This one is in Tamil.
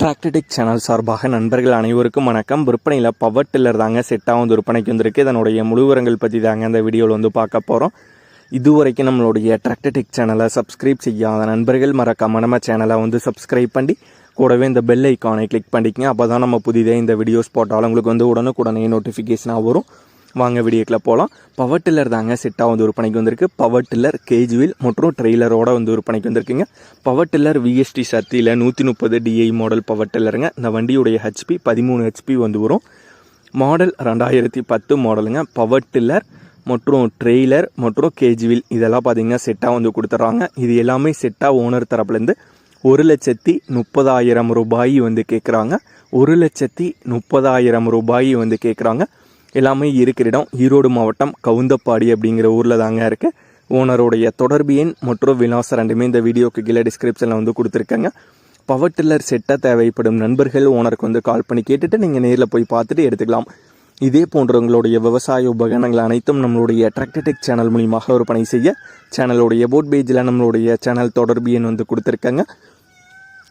டிராக்டடிக் சேனல் சார்பாக நண்பர்கள் அனைவருக்கும் வணக்கம். விற்பனையில் பவர் டில்லர் தாங்க செட்டாக வந்து விற்பனைக்கு வந்திருக்கு. இதனுடைய முழுவரங்கள் பற்றி தாங்க இந்த வீடியோவில் வந்து பார்க்க போகிறோம் இதுவரைக்கும் நம்மளுடைய டிராக்டடிக் சேனலை சப்ஸ்கிரைப் செய்யாத நண்பர்கள் மறக்காம நம்ம சேனலை வந்து சப்ஸ்கிரைப் பண்ணி கூடவே இந்த பெல் ஐக்கானை கிளிக் பண்ணிக்கங்க. அப்போ தான் நம்ம புதிதாக இந்த வீடியோஸ் போட்டாலும் உங்களுக்கு வந்து உடனுக்குடனே நோட்டிஃபிகேஷனாக வரும். வாங்க வீடியோக்கில் போகலாம் பவர் டில்லர் தாங்க செட்டாக வந்து விற்பனைக்கு வந்திருக்கு. பவர் டில்லர் கேஜுவில் மற்றும் ட்ரெய்லரோட வந்து விற்பனைக்கு வந்திருக்குங்க. பவர் டில்லர் விஎஸ்டி சக்தியில் நூற்றி முப்பது டிஐ மாடல் பவர் டில்லருங்க இந்த வண்டியுடைய ஹெச்பி பதிமூணு ஹெச்பி வந்து வரும். மாடல் ரெண்டாயிரத்தி பத்து மாடலுங்க பவர் டில்லர் மற்றும் ட்ரெய்லர் மற்றும் கேஜுவில் இதெல்லாம் பார்த்தீங்கன்னா செட்டாக வந்து கொடுத்துட்றாங்க. இது எல்லாமே செட்டாக ஓனர் தரப்புலேருந்து ஒரு லட்சத்தி முப்பதாயிரம் ரூபாய் வந்து கேட்குறாங்க ஒரு லட்சத்தி முப்பதாயிரம் ரூபாய் வந்து கேட்குறாங்க எல்லாமே இருக்கிற இடம் ஈரோடு மாவட்டம் கவுந்தப்பாடி அப்படிங்கிற ஊரில் தாங்க இருக்குது ஓனருடைய தொடர்பு எண் மற்றும் விலாசம் ரெண்டுமே இந்த வீடியோக்கு கீழே டிஸ்கிரிப்ஷனில் வந்து கொடுத்துருக்காங்க. பவர் டில்லர் செட்டாக தேவைப்படும் நண்பர்கள் ஓனருக்கு வந்து கால் பண்ணி கேட்டுட்டு நீங்கள் நேரில் போய் பார்த்துட்டு எடுத்துக்கலாம். இதே போன்றவங்களுடைய விவசாய உபகரணங்கள் அனைத்தும் நம்மளுடைய டிராக்டர்டெக் சேனல் மூலியமாக விற்பனை செய்ய சேனலுடைய போட் பேஜில் நம்மளுடைய சேனல் தொடர்பு எண் வந்து கொடுத்துருக்காங்க.